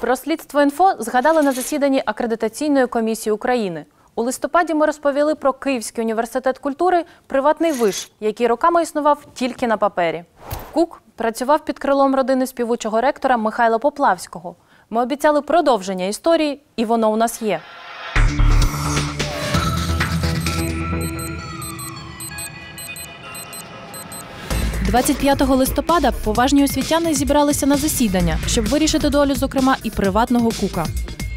Про слідство інфо згадали на засіданні акредитаційної комісії України. У листопаді ми розповіли про Київський університет культури, приватний виш, який роками існував тільки на папері. Кук працював під крилом родини співучого ректора Михайла Поплавського. Ми обіцяли продовження історії, і воно у нас є. – 25 листопада поважні освітяни зібралися на засідання, щоб вирішити долю, зокрема, і приватного кука.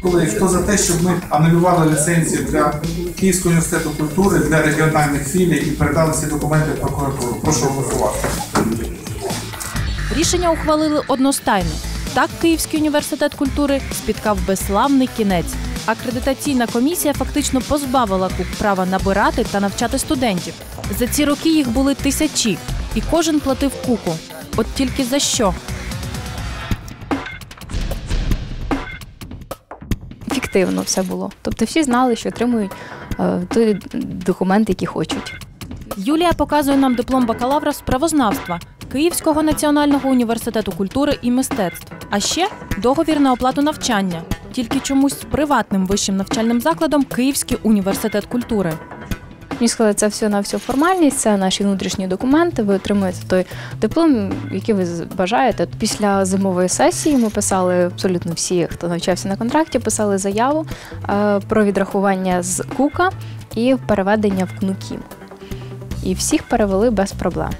Коли хто за те, щоб ми анулювали ліцензію для Київського університету культури для регіональних філій і передали ці документи в прокуратуру. Прошу голосувати. Рішення ухвалили одностайно. Так Київський університет культури спіткав безславний кінець. Акредитаційна комісія фактично позбавила КУК права набирати та навчати студентів. За ці роки їх були тисячі, і кожен платив куку. От тільки за що? фіктивно все було. Тобто всі знали, що отримують е, той документ, який хочуть. Юлія показує нам диплом бакалавра з правознавства Київського національного університету культури і мистецтв. А ще договір на оплату навчання, тільки чомусь з приватним вищим навчальним закладом Київський університет культури. Мені сказали, це все на всю формальність, це наші внутрішні документи. Ви отримуєте той диплом, який ви бажаєте. Після зимової сесії ми писали абсолютно всі, хто навчався на контракті, писали заяву е, про відрахування з КУКа і переведення в КНУКІМ. І всіх перевели без проблем.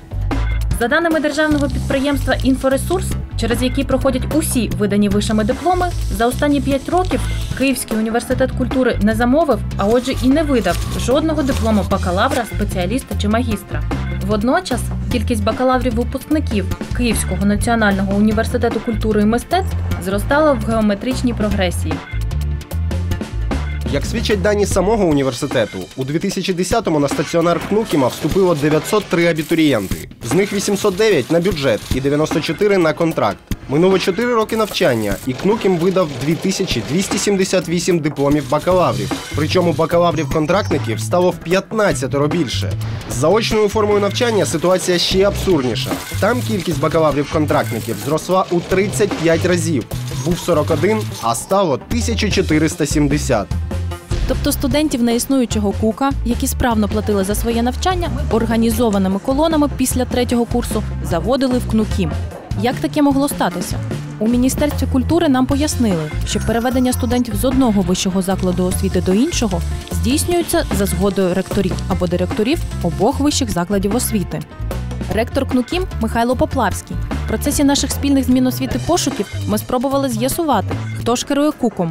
За даними державного підприємства Інфоресурс, через які проходять усі видані вишами дипломи, за останні 5 років Київський університет культури не замовив, а отже, і не видав жодного диплому бакалавра, спеціаліста чи магістра. Водночас кількість бакалаврів-випускників Київського національного університету культури і мистецтв зростала в геометричній прогресії. Як свідчать дані самого університету, у 2010-му на стаціонар КНУКІМа вступило 903 абітурієнти. З них 809 на бюджет і 94 на контракт. Минуло 4 роки навчання, і КНУКІМ видав 2278 дипломів бакалаврів. Причому бакалаврів-контрактників стало в 15 більше. З заочною формою навчання ситуація ще абсурдніша. Там кількість бакалаврів-контрактників зросла у 35 разів. Був 41, а стало 1470. Тобто студентів неіснуючого кука, які справно платили за своє навчання, організованими колонами після третього курсу заводили в КНУКІМ. Як таке могло статися? У міністерстві культури нам пояснили, що переведення студентів з одного вищого закладу освіти до іншого здійснюється за згодою ректорів або директорів обох вищих закладів освіти. Ректор КНУКІМ Михайло Поплавський. В процесі наших спільних змін освіти пошуків ми спробували з'ясувати, хто ж керує куком.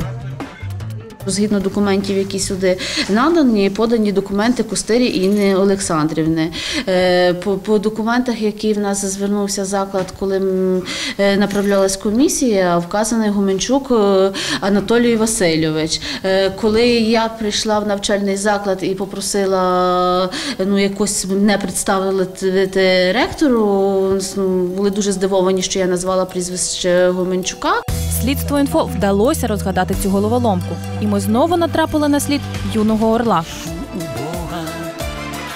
Згідно документів, які сюди надані, подані документи Костирі Інни Олександрівни. Е, По, по документах, які в нас звернувся заклад, коли е, направлялась комісія, вказаний Гуменчук е, Анатолій Васильович. Коли я прийшла в навчальний заклад і попросила ну якось не представити ректору, були дуже здивовані, що я назвала прізвище Гуменчука. Слідство інфо вдалося розгадати цю головоломку, і ми знову натрапили на слід юного орла.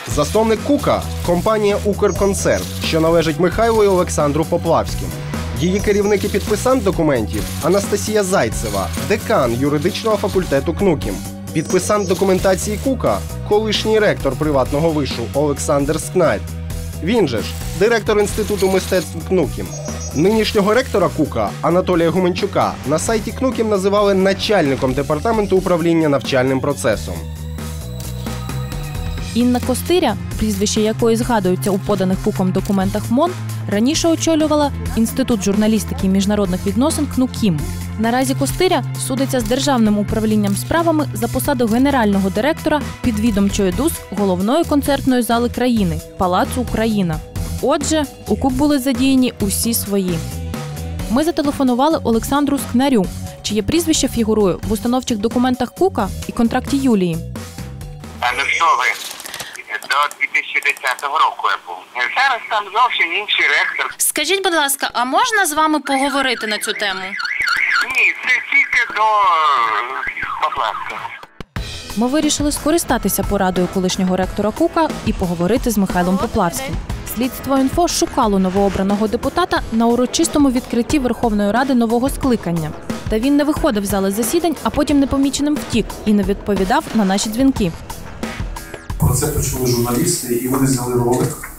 Засновник Кука компанія Укрконцерт, що належить Михайлу і Олександру Поплавським. Її керівник і підписант документів Анастасія Зайцева, декан юридичного факультету КНУКІМ. Підписант документації Кука, колишній ректор приватного вишу Олександр Скнарь. Він же ж директор інституту мистецтв КНУКІМ. Нинішнього ректора Кука Анатолія Гуменчука на сайті КНУКІМ називали начальником департаменту управління навчальним процесом. Інна Костиря, прізвище якої згадується у поданих куком документах МОН, раніше очолювала Інститут журналістики і міжнародних відносин КНУКІМ. Наразі Костиря судиться з державним управлінням справами за посаду генерального директора підвідомчої ДУС головної концертної зали країни Палацу Україна. Отже, у КУК були задіяні усі свої. Ми зателефонували Олександру Скнарю, чиє прізвище фігурує в установчих документах Кука і контракті Юлії. А ну що ви? До 2010 року я був. Зараз там зовсім інший ректор. Скажіть, будь ласка, а можна з вами поговорити на цю тему? Ні, це тільки до е, Ми вирішили скористатися порадою колишнього ректора Кука і поговорити з Михайлом Поплавським. Слідство інфо шукало новообраного депутата на урочистому відкритті Верховної Ради нового скликання. Та він не виходив з зали засідань, а потім непоміченим втік і не відповідав на наші дзвінки. Про це почули журналісти, і вони зняли ролик,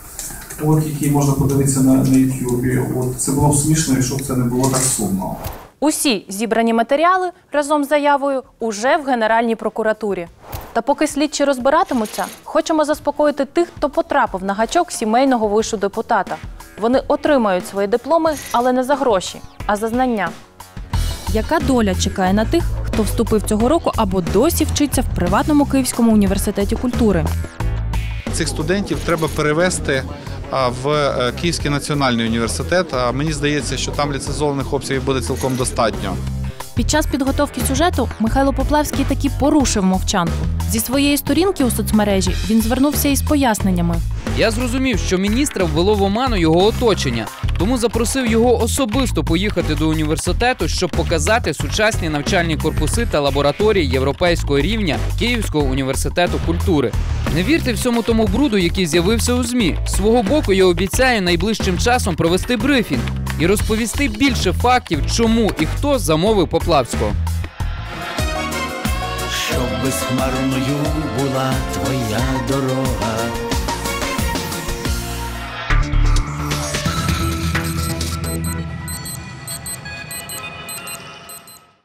от, який можна подивитися на, на YouTube. От це було б смішно, якщо б це не було так сумно. Усі зібрані матеріали разом з заявою уже в Генеральній прокуратурі. Та поки слідчі розбиратимуться, хочемо заспокоїти тих, хто потрапив на гачок сімейного вишу депутата. Вони отримають свої дипломи, але не за гроші, а за знання. Яка доля чекає на тих, хто вступив цього року або досі вчиться в приватному Київському університеті культури? Цих студентів треба перевести в е, Київський національний університет. А Мені здається, що там ліцензованих обсягів буде цілком достатньо. Під час підготовки сюжету Михайло Поплавський таки порушив мовчанку. Зі своєї сторінки у соцмережі він звернувся із поясненнями. Я зрозумів, що міністра ввело в оману його оточення, тому запросив його особисто поїхати до університету, щоб показати сучасні навчальні корпуси та лабораторії європейського рівня Київського університету культури. Не вірте всьому тому бруду, який з'явився у змі. З свого боку, я обіцяю найближчим часом провести брифінг і розповісти більше фактів, чому і хто замовив Поплавського. щоб безхмарною була твоя дорога.